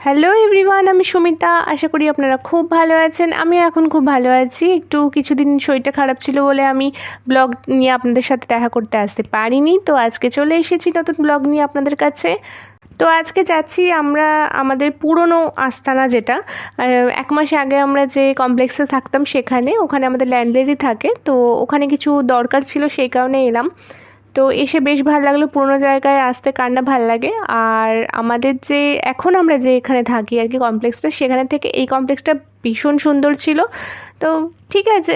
Hello everyone আমি সুমিতা। আশা করি আপনারা খুব ভালো আছেন। আমি এখন খুব ভালো আছি। একটু কিছুদিন শরীরটা খারাপ ছিল বলে আমি ব্লগ নিয়ে আপনাদের সাথে দেখা করতে আসতে পারিনি। তো আজকে চলে এসেছি নতুন ব্লগ নিয়ে আপনাদের কাছে। তো আজকে যাচ্ছি আমরা আমাদের পুরনো আস্তানা যেটা। এক মাস আগে আমরা যে কমপ্লেক্সে থাকতাম সেখানে, ওখানে আমাদের ল্যান্ডলেডি থাকে। তো ওখানে কিছু দরকার ছিল, সেই কারণে এলাম। তো এসে বেশ ভালো লাগল। পুরোনো জায়গায় আসতে কার না ভালো লাগে। আর আমাদের যে, এখন আমরা যে এখানে থাকি আর কি কমপ্লেক্সটা, সেখানে থেকে এই কমপ্লেক্সটা ভীষণ সুন্দর ছিল। তো ঠিক আছে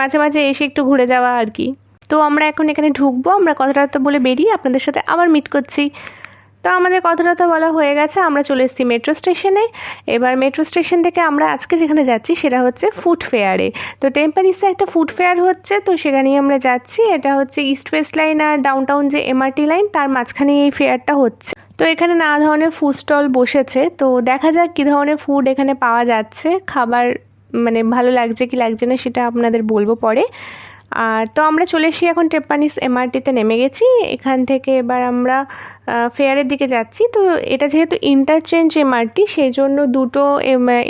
মাঝে মাঝে এসে একটু ঘুরে যাওয়া আর কি। তো আমরা এখন এখানে ঢুকবো, আমরা কথাটা বলে বেরিয়ে আপনাদের সাথে আবার মিট করছি। তো আমাদের কথাটা বলা হয়ে গেছে, আমরা চলে এসেছি মেট্রো স্টেশনে এবার মেট্রো স্টেশন থেকে আমরা আজকে যেখানে যাচ্ছি সেটা হচ্ছে ফুড ফেয়ারে তো টেম্পারিসে একটা ফুড ফেয়ার হচ্ছে, তো সেখানেই আমরা যাচ্ছি। এটা হচ্ছে ইস্ট ওয়েস্ট লাইন আর ডাউনটাউন যে এমআরটি লাইন তার মাঝখানে এই ফেয়ারটা হচ্ছে। তো এখানে নানা ধরনের ফুড স্টল বসেছে, তো দেখা যাক কী ধরনের ফুড এখানে পাওয়া যাচ্ছে, খাবার মানে ভালো লাগছে কি লাগছে না সেটা আপনাদের বলব পরে। আর তো আমরা চলে এসেছি এখন টেপ্পানিস এমআরটিতে নেমে গেছি। এখান থেকে এবার আমরা ফেয়ারের দিকে যাচ্ছি। তো এটা যেহেতু ইন্টারচেঞ্জ এমআরটি সেই জন্য দুটো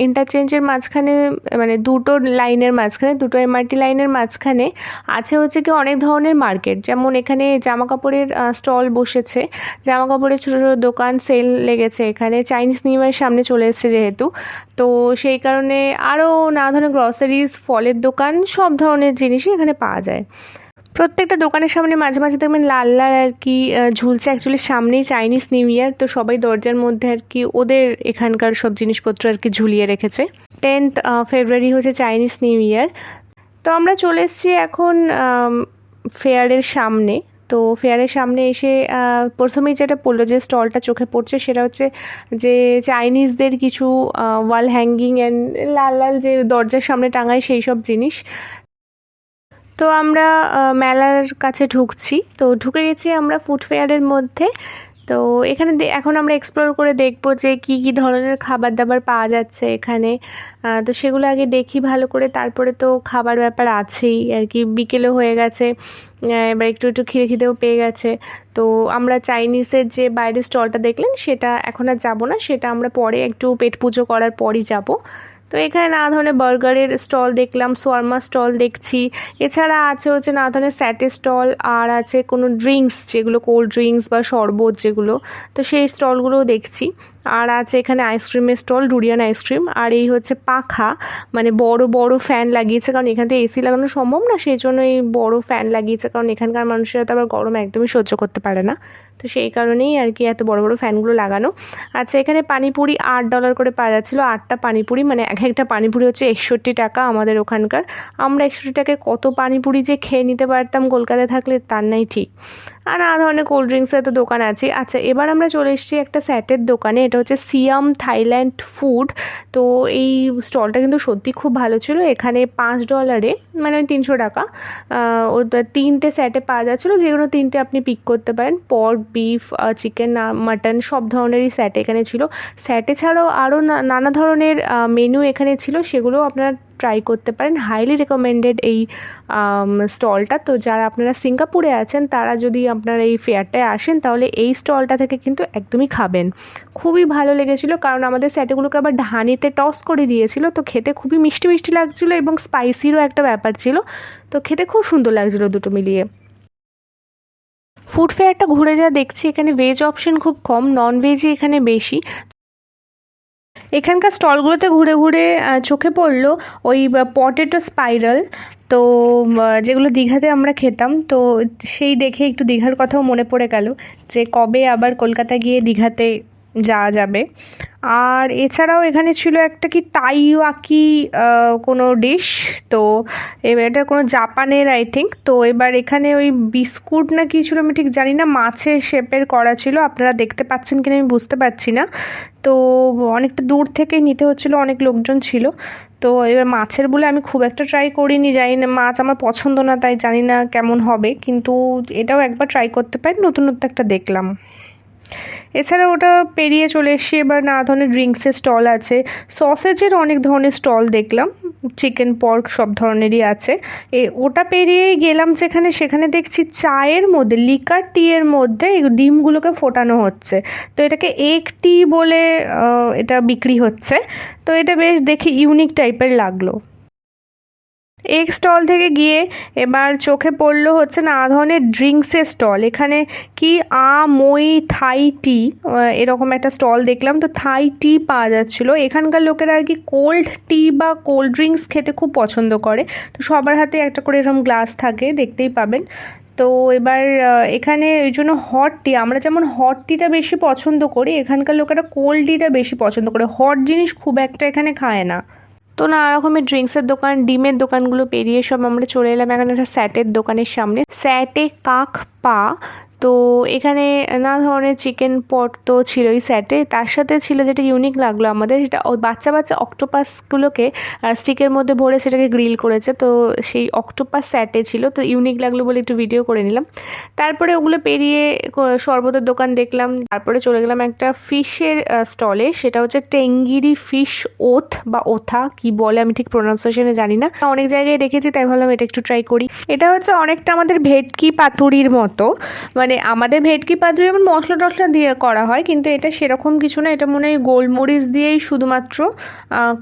ইন্টারচেঞ্জের মাঝখানে মানে দুটো লাইনের মাঝখানে, দুটো এমআরটি লাইনের মাঝখানে আছে হচ্ছে কি অনেক ধরনের মার্কেট। যেমন এখানে জামা কাপড়ের স্টল বসেছে। জামা কাপড়ের ছোটো ছোটো দোকান সেল লেগেছে এখানে। চাইনিজ নিউ ইয়ার সামনে চলে এসেছে যেহেতু। তো সেই কারণে আরও নানা ধরনের গ্রসারিজ ফলের দোকান, সব ধরনের জিনিসই এখানে পাওয়া যায়। প্রত্যেকটা দোকানের সামনে মাঝে মাঝে দেখবেন লাল লাল আর কি ঝুলছে অ্যাকচুয়ালি সামনেই চাইনিজ নিউ ইয়ার তো সবাই দরজার মধ্যে আর কি ওদের এখানকার সব জিনিসপত্র আর কি ঝুলিয়ে রেখেছে। টেন্থ ফেব্রুয়ারি হচ্ছে চাইনিজ নিউ ইয়ার তো আমরা চলে এসেছি এখন ফেয়ারের সামনে। তো ফেয়ারের সামনে এসে প্রথমেই যেটা পড়ল, যে স্টলটা চোখে পড়ছে, সেটা হচ্ছে যে চাইনিজদের কিছু ওয়াল হ্যাঙ্গিং অ্যান্ড লাল লাল যে দরজার সামনে টাঙায় সেই সব জিনিস। তো আমরা মেলার কাছে ঢুকছি। তো ঢুকে গেছি আমরা ফুড ফেয়ারের মধ্যে। তো এখানে এখন আমরা এক্সপ্লোর করে দেখব যে কি কি ধরনের খাবার দাবার পাওয়া যাচ্ছে এখানে। তো সেগুলো আগে দেখি ভালো করে। তারপরে তো খাবার ব্যাপার আছেই আর কি। বিকেলও হয়ে গেছে এবার একটু একটু খিদে খিদেও পেয়ে গেছে। তো আমরা চাইনিজের যে বাইরের স্টলটা দেখলেন, সেটা এখন আর যাব না। সেটা আমরা পরে একটু পেট পুজো করার পরই যাব। তো এখানে নানা ধরনের বার্গারের স্টল দেখলাম সোয়ার্মা স্টল দেখছি। এছাড়া আছে হচ্ছে নানা ধরনের স্যাটে স্টল, আর আছে কোনো ড্রিঙ্কস, যেগুলো কোল্ড ড্রিঙ্কস বা শরবত যেগুলো। তো সেই স্টলগুলোও দেখছি। আর আছে এখানে আইসক্রিমের স্টল, ডুরিয়ান আইসক্রিম, আর এই হচ্ছে পাখা। মানে বড় বড় ফ্যান লাগিয়েছে, কারণ এখান থেকে এসি লাগানো সম্ভব না, সেই জন্য এই বড় ফ্যান লাগিয়েছে, কারণ এখানকার মানুষেরা তো আবার গরম একদমই সহ্য করতে পারে না। তো সেই কারণেই আর কি এত বড় বড় ফ্যানগুলো লাগানো। আচ্ছা এখানে পানিপুরি আট ডলার করে পাওয়া যাচ্ছিল। আটটা পানিপুরি মানে এক একটা পানিপুরি হচ্ছে একষট্টি টাকা আমাদের ওখানকার। আমরা একষট্টি টাকায় কত পানিপুরি যে খেয়ে নিতে পারতাম কলকাতায় থাকলে তার নাই ঠিক। আর নানা ধরনের কোল্ড ড্রিঙ্কসের তো দোকান আছে। আচ্ছা এবার আমরা চলে এসেছি একটা স্যাটের দোকানে। এটা হচ্ছে সিয়াম থাইল্যান্ড ফুড তো এই স্টলটা কিন্তু সত্যি খুব ভালো ছিল। এখানে পাঁচ ডলারে মানে ওই তিনশো টাকা ও তিনটে স্যাটে পাওয়া যাচ্ছিল। যেগুলো তিনটে আপনি পিক করতে পারেন। পর্ক বিফ চিকেন মাটন সব ধরনেরই স্যাট এখানে ছিল। স্যাটে ছাড়াও আরও নানা ধরনের মেনু এখানে ছিল, সেগুলোও আপনারা ট্রাই করতে পারেন। হাইলি রেকমেন্ডেড এই স্টলটা তো যারা আপনারা সিঙ্গাপুরে আছেন, তারা যদি আপনারা এই ফেয়ারটায় আসেন, তাহলে এই স্টলটা থেকে কিন্তু একদমই খাবেন। খুবই ভালো লেগেছিল, কারণ আমাদের স্যাটেগুলোকে আবার ঢানিতে টস করে দিয়েছিল। তো খেতে খুবই মিষ্টি মিষ্টি লাগছিল এবং স্পাইসিরও একটা ব্যাপার ছিল। তো খেতে খুব সুন্দর লাগছিল দুটো মিলিয়ে। ফুড ফেয়ারটা ঘুরে যা দেখছি, এখানে ভেজ অপশন খুব কম নন ভেজই এখানে বেশি। এখানকার স্টলগুলোতে ঘুরে ঘুরে চোখে পড়ল ওই পটেটো স্পাইরাল তো যেগুলো দীঘাতে আমরা খেতাম, তো সেই দেখে একটু দীঘার কথাও মনে পড়ে গেল যে কবে আবার কলকাতা গিয়ে দীঘাতে যাওয়া যাবে। আর এছাড়াও এখানে ছিল একটা কি তাইওয়াকি কোনো ডিশ তো এটা কোনো জাপানের আই থিঙ্ক তো এবার এখানে ওই বিস্কুট না কি ছিল আমি ঠিক জানি না, মাছের শেপের করা ছিল, আপনারা দেখতে পাচ্ছেন কিনা আমি বুঝতে পারছি না। তো অনেকটা দূর থেকে নিতে হচ্ছিল, অনেক লোকজন ছিল। তো এবার মাছের বলে আমি খুব একটা ট্রাই করিনি, জানি না, মাছ আমার পছন্দ না, তাই জানি না কেমন হবে, কিন্তু এটাও একবার ট্রাই করতে পারি নতুনত্ব একটা দেখলাম। এছাড়া ওটা পেরিয়ে চলে এসে এবার নানা ধরনের ড্রিঙ্কসের স্টল আছে। সসেজের অনেক ধরনের স্টল দেখলাম। চিকেন পর্ক সব ধরনেরই আছে। এ, ওটা পেরিয়ে গেলাম যেখানে, সেখানে দেখছি চায়ের মধ্যে লিকার টি এর মধ্যে ডিমগুলোকে ফোটানো হচ্ছে। তো এটাকে এগ টি বলে এটা বিক্রি হচ্ছে। তো এটা বেশ দেখি ইউনিক টাইপের লাগল। এগ স্টল থেকে গিয়ে এবার চোখে পড়ল হচ্ছে নানা ধরনের ড্রিঙ্কসের স্টল। এখানে কি আ, মই, থাই টি এরকম একটা স্টল দেখলাম। তো থাই টি পাওয়া যাচ্ছিল। এখানকার লোকেরা আর কি কোল্ড টি বা কোল্ড ড্রিঙ্কস খেতে খুব পছন্দ করে। তো সবার হাতে একটা করে এরকম গ্লাস থাকে, দেখতেই পাবেন। তো এবার এখানে ওই জন্য হট টি, আমরা যেমন হট টিটা বেশি পছন্দ করি, এখানকার লোকেরা কোল্ড টিটা বেশি পছন্দ করে। হট জিনিস খুব একটা এখানে খায় না। তো নানা রকমের ড্রিঙ্কসের দোকান, ডিমের দোকানগুলো পেরিয়ে সব আমরা চলে এলাম এখানে একটা স্যাটের দোকানের সামনে। স্যাটে কাক পা তো এখানে নানা ধরনের চিকেন পট তো ছিলই স্যাটে তার সাথে ছিল যেটা ইউনিক লাগল আমাদের, সেটা বাচ্চা বাচ্চা অক্টোপাসগুলোকে স্টিকের মধ্যে ভরে সেটাকে গ্রিল করেছে। তো সেই অক্টোপাস স্যাটে ছিল, তো ইউনিক লাগল বলে একটু ভিডিও করে নিলাম। তারপরে ওগুলো পেরিয়ে শরবতের দোকান দেখলাম। তারপরে চলে গেলাম একটা ফিশের স্টলে সেটা হচ্ছে টেঙ্গিরি ফিশ ওথ বা ওথা, কি বলে আমি ঠিক প্রোনাউন্সিয়েশনে জানি না। অনেক জায়গায় দেখেছি, তাই ভাবলাম এটা একটু ট্রাই করি। এটা হচ্ছে অনেকটা আমাদের ভেটকি পাতুরির মতো। মানে আমাদের ভেটকি পাতুরি যেমন মশলা টশলা দিয়ে করা হয়, কিন্তু এটা সেরকম কিছু না। এটা মনে হয় গোলমরিচ দিয়েই শুধুমাত্র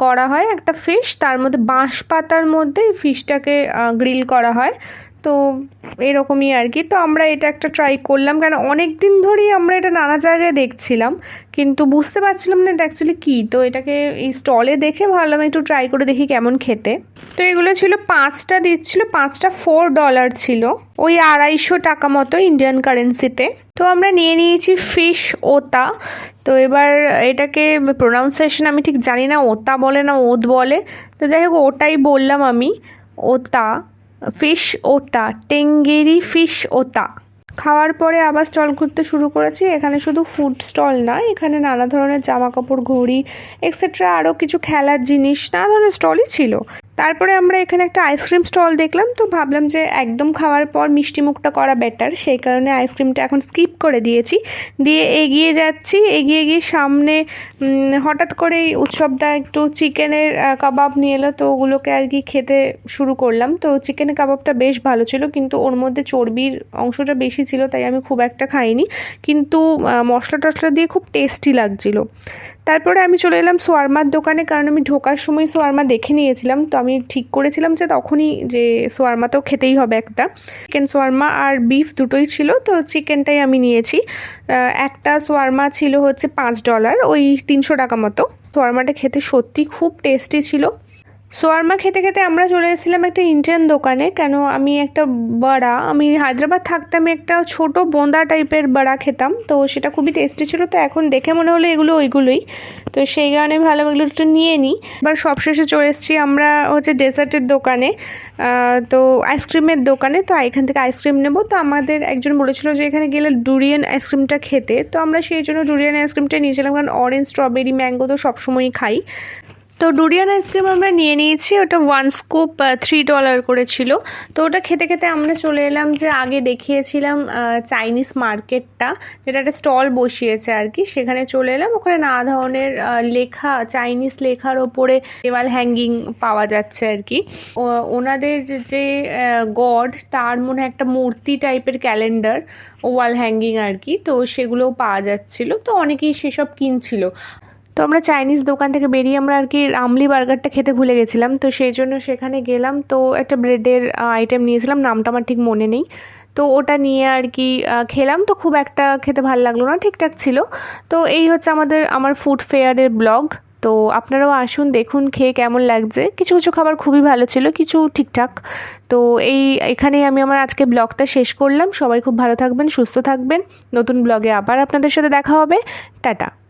করা হয় একটা ফিশ তার মধ্যে বাঁশ পাতার মধ্যে ফিশটাকে গ্রিল করা হয়। তো এরকমই আর কি। তো আমরা এটা একটা ট্রাই করলাম, কারণ অনেক দিন ধরেই আমরা এটা নানা জায়গায় দেখছিলাম, কিন্তু বুঝতে পারছিলাম না এটা অ্যাকচুয়ালি কী। তো এটাকে এই স্টলে দেখে ভাবলাম একটু ট্রাই করে দেখি কেমন খেতে। তো এগুলো ছিল পাঁচটা দিচ্ছিল, পাঁচটা ফোর ডলার ছিল, ওই আড়াইশো টাকা মতো ইন্ডিয়ান কারেন্সিতে তো। আমরা নিয়ে নিয়েছি ফিশ ওতা। তো এবার এটাকে প্রোনাউন্সিয়েশন আমি ঠিক জানি না, ওতা বলে না, ওত বলে। তো যাই হোক, ওটাই বললাম আমি, ওতা। ফিশ ওটা, টেঙ্গেরি ফিশ ওটা। খাওয়ার পরে আবার স্টল ঘুরতে শুরু করেছি। এখানে শুধু ফুড স্টল না, এখানে নানা ধরনের জামা কাপড় ঘড়ি এক্সেট্রা আরও কিছু খেলার জিনিস, নানা ধরনের স্টলই ছিল। তারপরে আমরা এখানে একটা আইসক্রিম স্টল দেখলাম, তো ভাবলাম যে একদম খাওয়ার পর মিষ্টি মুখটা করা বেটার সেই কারণে আইসক্রিমটা এখন স্কিপ করে দিয়েছি। দিয়ে এগিয়ে যাচ্ছি, এগিয়ে গিয়ে সামনে হঠাৎ করে উৎসবটা একটু চিকেনের কাবাব নিয়ে এলো, তো ওগুলোকে আর কি খেতে শুরু করলাম। তো চিকেনের কাবাবটা বেশ ভালো ছিল, কিন্তু ওর মধ্যে চর্বির অংশটা বেশি ছিল, তাই আমি খুব একটা খাইনি। কিন্তু মশলা টশলা দিয়ে খুব টেস্টি লাগছিল। তারপরে আমি চলে এলাম সোয়ারমার দোকানে, কারণ আমি ঢোকার সময় সোয়ারমা দেখে নিয়েছিলাম। তো আমি ঠিক করেছিলাম যে তখনই যে সোয়ারমা তো খেতেই হবে একটা। চিকেন সোয়ারমা আর বিফ দুটোই ছিল, তো চিকেনটাই আমি নিয়েছি। একটা সোয়ারমা ছিল হচ্ছে পাঁচ ডলার ওই তিনশো টাকা মতো। সোয়ারমাটা খেতে সত্যি খুব টেস্টি ছিল। সোয়ারমা খেতে খেতে আমরা চলে এসেছিলাম একটা ইন্ডিয়ান দোকানে। কেন আমি একটা বড়া, আমি হায়দ্রাবাদ থাকতে আমি একটা ছোট বোঁদা টাইপের বড়া খেতাম। তো সেটা খুবই টেস্টি ছিল, তো এখন দেখে মনে হলো এগুলো ওইগুলোই। তো সেই কারণে ভালো এগুলো একটু নিয়ে নিই। এবার সবশেষে চলে এসেছি আমরা হচ্ছে ডেজার্টের দোকানে। তো আইসক্রিমের দোকানে, তো এখান থেকে আইসক্রিম নেব। তো আমাদের একজন বলেছিল যে এখানে গেলে ডুরিয়ান আইসক্রিমটা খেতে। তো আমরা সেই জন্য ডুরিয়ান আইসক্রিমটা নিয়েছিলাম, কারণ অরেঞ্জ স্ট্রবেরি ম্যাঙ্গো তো সবসময়ই খাই। তো ডুরিয়ান আইসক্রিম আমরা নিয়ে নিয়েছি, ওটা ওয়ান স্কুপ থ্রি ডলার করে ছিল। তো ওটা খেতে খেতে আমরা চলে এলাম যে আগে দেখিয়েছিলাম চাইনিজ মার্কেটটা যেটা একটা স্টল বসিয়েছে আর কি। সেখানে চলে এলাম, ওখানে নানা ধরনের লেখা চাইনিজ লেখার ওপরে দেওয়াল হ্যাঙ্গিং পাওয়া যাচ্ছে আর কি। ওনাদের যে গড, তার মনে একটা মূর্তি টাইপের ক্যালেন্ডার ওয়াল হ্যাঙ্গিং আর কি। তো সেগুলোও পাওয়া যাচ্ছিল। তো অনেকেই সেসব কিনছিল। তো আমরা চাইনিজ দোকান থেকে বেরিয়ে আমরা আর কি রামলি বার্গারটা খেতে ভুলে গেছিলাম। তো সেই জন্য সেখানে গেলাম। তো একটা ব্রেডের আইটেম নিয়েছিলাম। নামটা আমার ঠিক মনে নেই। তো ওটা নিয়ে আর কি খেলাম। তো খুব একটা খেতে ভালো লাগল না, ঠিকঠাক ছিল। তো এই হচ্ছে আমাদের, আমার ফুড ফেয়ারের ব্লগ তো আপনারাও আসুন, দেখুন, খেয়ে কেমন লাগছে। কিছু কিছু খাবার খুবই ভালো ছিল, কিছু ঠিকঠাক। তো এই এখানেই আমি আমার আজকে ব্লগটা শেষ করলাম। সবাই খুব ভালো থাকবেন, সুস্থ থাকবেন। নতুন ব্লগে আবার আপনাদের সাথে দেখা হবে। টাটা।